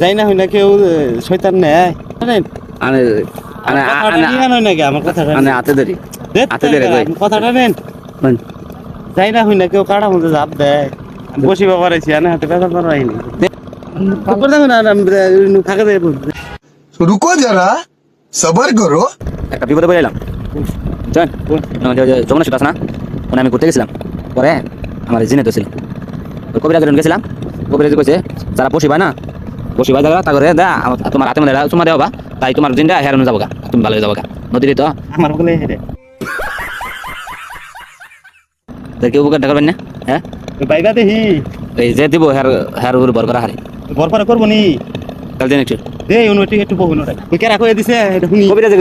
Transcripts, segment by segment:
যাই না হইনা কেউ শয়তান নেয়। হাতে ধরি। হাতে ধরে কথাটা যাই না কেউ কাটা হাতে থাকে যারা সবার না মানে আমি ঘুরতে গেছিলাম। পরে আমার জিনে তো ছিল কবিরাজ গেছিলাম। কবিরাজ কইছে যারা বসিবা পায় না পশি ভাই দাদা তা করে দা আমার- তোমার হাতে মধ্যে চুমা দেওয়া বা তাই তোমার জিনটা হেরানো যাব তুমি ভালো হয়ে যাব নদীতে তো আমার বলে হেরে তাই কেউ উপকার করবেন না? হ্যাঁ বাইবা দেহি। এই যে দিব হের হের উপর বর করা হারে বরফারে করব নি? কাল দিন একটু দে উন্নতি একটু বহু নটাই ওই কেরা কয়ে দিছে এটা শুনি। কবিরাজ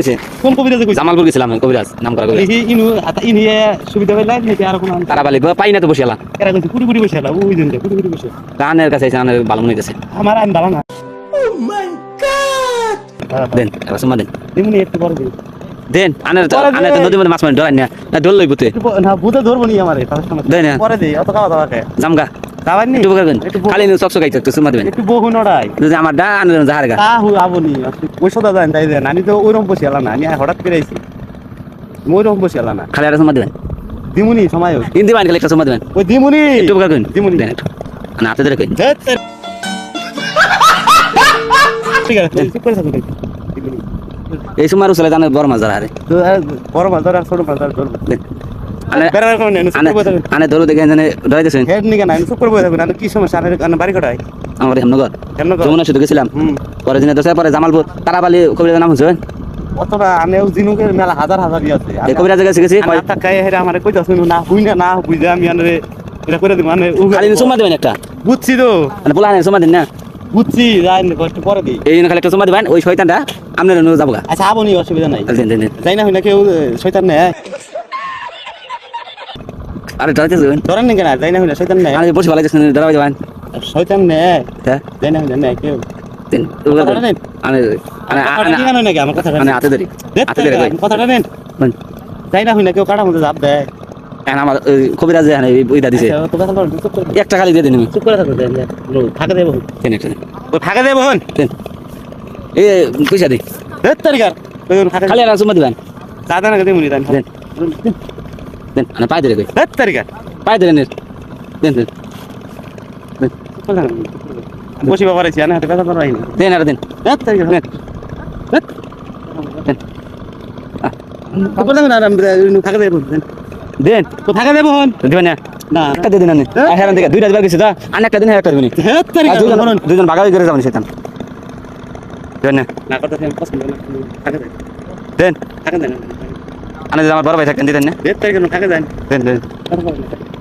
কোন কবিতা কইছে জামালপুর গেছিলাম কবিরাজ নাম করা কবিরাজ দেখি ইনু আতা ইনি সুবিধা পাইলা নাকি আর কোন তারা বালি পাই না তো বসে কেরা কইছে কুড়ি কুড়ি বসে ওই দিন কুড়ি কুড়ি বসে কানের কাছে এসে আনের ভালো মনে গেছে আমার আইন ভালো না দেন এবার সুমা দেন এমনি একটু বড় দিন। দেন আনের পরে আনের তো দে। নদীর মধ্যে মাছ মারি ডরাই না। না ডল লই বুতে একটু ব- না বুঝে ধরবো নি আমার দেয় না। পরে দিই অত খাওয়া দাওয়া খায় জামগা। খাবার নি। একটু বহু- খালি চকচক খাইতে একটু সুমা দেবেন একটু বহু নড়াই। যদি আমার ডা আনের জাহার গা। তা হু আবনি ওই সদা জান তাই দেন। আমি তো ওইরকম বসে এলাম না আমি হঠাৎ করে আইছি। ওইরকম বসে এলাম না। খালি আর সুমা দেবেন দিমুনি সময়। হিন্দি বাইন খালি একটা সুমা দেবেন ওই দিমুনি। একটু উপকার করেন। দিমুনি। দেন না হাতে ধরে কই ঠিক আছে চুপ করে থাকুন এই সুমার উসলে জানে বড় মাছ ধরা তো, বড় মাছ ধর আর ছোট মাছ ধর আনে নেই, ধরু দেখে জানে ডরাই হেড নিকে নাই চুপ করে বসে থাকুন কি সমস্যা? আর আর বাড়ি কটাই আমার হেমনগর। কেন গো? যমুনা শুধু গেছিলাম। হুম। পরে দিনে দশে পরে জামালপুর। তারাবালি কবিরাজের নাম হচ্ছে অতটা আনেও জিনুকের মেলা হাজার হাজার আছে। এই কবিরাজের কাছে গেছি আটটা খাই হেরে আমারে কইতা শুনু না বুঝ না না বুঝে আমি আনরে এটা করে দিব মানে খালি সুমা দেবেন একটা। বুঝছি তো। মানে পোলা আনে সুমা দেন না। বুঝছি যাই কষ্ট পরে দিই এই খালি একটা দেবেন ওই শয়তানটা আপনার যাব গা আচ্ছা আবনি অসুবিধা নাই দেন দেন দেন যাই না হই না কেউ শয়তান নেয় আরে ডরাইতে যাবেন নাকি না যাই না হই না শয়তান নেয় আরে বসে ভালো যাচ্ছেন ডরাই যাবেন শয়তান নেয় হ্যাঁ যাই না হই না কেউ না আচ্ছা, একটা খালি দিয়ে দিন চুপ করে থাকো ফাঁকা দেবো ওই ফাঁকা দেবো হন এই পয়সা দিই দেড় তারিখার ফাঁকা খালি আর সুমা দিবেন দাদা না দেবো নি দেন। দেন। দেন আনে পাই ধরে কই দেড় তারিখার পাই ধরে নেন দেন দেন। বসি বাবার আছি আনে হাতে ব্যথা করা হয়নি দেন আর দেন। দেড় তারিখার দেন। দেন। তারপর দেখুন আর ফাঁকা দেবো দেন। দেন তো থাকা দেবো হন দিবেন না? না। একটা দিন আনে। আর হেরান থেকে দুইটা দিবার গেছে তা আর একটা দিন একটা দিবেন হ্যাঁ তারিখ দুজন দুজন ভাগাভাগি করে যাবেন সেতাম দেন না না? কথা পছন্দ না ফাঁকা দেন। দেন ফাঁকা দেন আনে আমার বড় ভাই থাকেন দিতেন না। দেড় তারিখের থাকা দেন দেন। দেন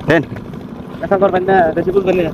দেন। দেখা করবেন না বেশি বুঝবেন না।